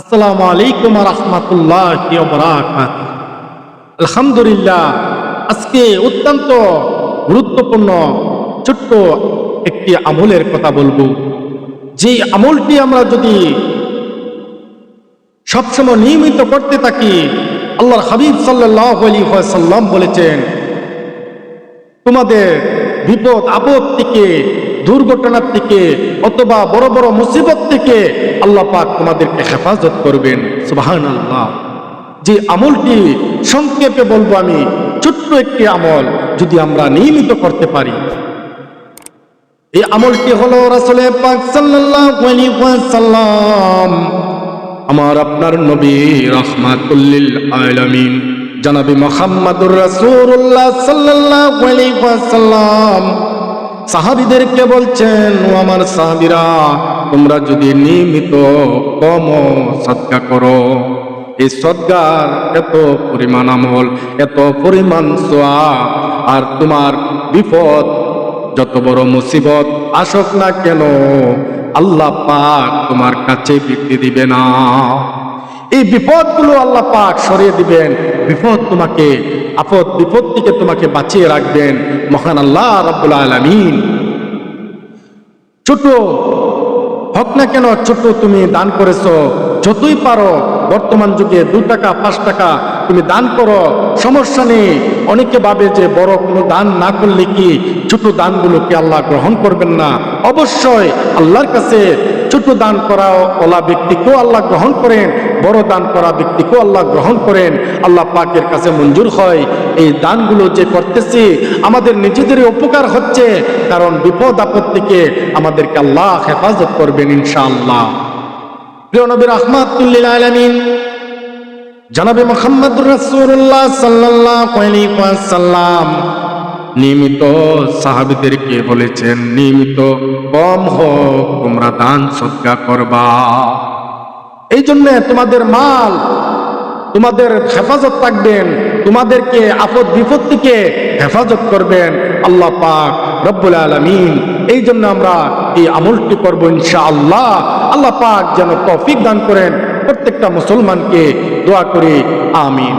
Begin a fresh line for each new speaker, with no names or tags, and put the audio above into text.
আসসালামু আলাইকুম রহমতুল্লাহ আলহামদুলিল্লাহ, আজকে অত্যন্ত গুরুত্বপূর্ণ ছোট্ট একটি আমলের কথা বলব। যে আমলটি আমরা যদি সবসময় নিয়মিত করতে থাকি, আল্লাহর হাবিব সাল্লাহ সাল্লাম বলেছেন, তোমাদের বিপদ আপদ থেকে দুর্ঘটনার থেকে অথবা বড় বড় মুসিবত থেকে আল্লাহ পাক তোমাদেরকে হেফাজত করবেন। সুবাহান আল্লাহ যে আমলটি সংক্ষেপে বলব আমি, ছোট্ট একটি আমল যদি আমরা নিয়মিত করতে পারি। এই আমলটি হলো রাসূলে পাক ওয়াসাল্লাম, আমার আপনার নবী রাহমাতুল্লিল আলামিন, জনাবি মুহাম্মাদুর রাসূলুল্লাহ সাল্লাল্লাহু আলাইহি ওয়াসাল্লাম। সাহাবীদেরকে বলছেন, ও আমার সাহাবিরা, তোমরা যদি নিয়মিত কম সদকা করো, এই সদ্গার এত পরিমাণ আমল, এত পরিমাণ সোয়া আর তোমার বিপদ যত বড় মুসিবত আসক না কেন, আল্লাহ পাক তোমার কাছে বৃদ্ধি দিবে না। এই বিপদগুলো আল্লাহ পাক সরিয়ে দিবেন, বিপদ তোমাকে, আপদ বিপদ থেকে তোমাকে বাঁচিয়ে রাখবেন। মহান আল্লাহ রাব্বুল আলমিন। ছোট হোক না কেন ছোট তুমি দান করেছ যতই পারো বর্তমান যুগে দু টাকা, পাঁচ টাকা তুমি দান করো, সমস্যা নেই। অনেকে ভাবে যে বড় কোনো দান না করলে কি ছোট দানগুলোকে আল্লাহ গ্রহণ করবেন না? অবশ্যই আল্লাহর কাছে ছোট দান করা ওলা ব্যক্তিকেও আল্লাহ গ্রহণ করেন, বড় দান করা ব্যক্তিকেও আল্লাহ গ্রহণ করেন। আল্লাহ পাকের কাছে মঞ্জুর হয়, এই দানগুলো যে করতেছি আমাদের নিজেদেরই উপকার হচ্ছে, কারণ বিপদ আপদ থেকে আমাদেরকে আল্লাহ হেফাজত করবেন ইনশাআল্লাহ। প্রিয় নবীর রহমাতুল্লিল আলামিন ওয়াসাল্লাম, নিয়মিত বলেছেন, নিয়মিত কম হোক, তোমরা দান সদকা করবা। এই জন্য তোমাদের মাল, তোমাদের হেফাজত থাকবেন, তোমাদেরকে আপদ বিপদ থেকে হেফাজত করবেন। আল্লাহ পাক রব্বুল আলমিন। এই জন্য আমরা এই আমলটি করব ইনশা আল্লাহ পাক যেন তৌফিক দান করেন প্রত্যেকটা মুসলমানকে দোয়া করে, আমিন।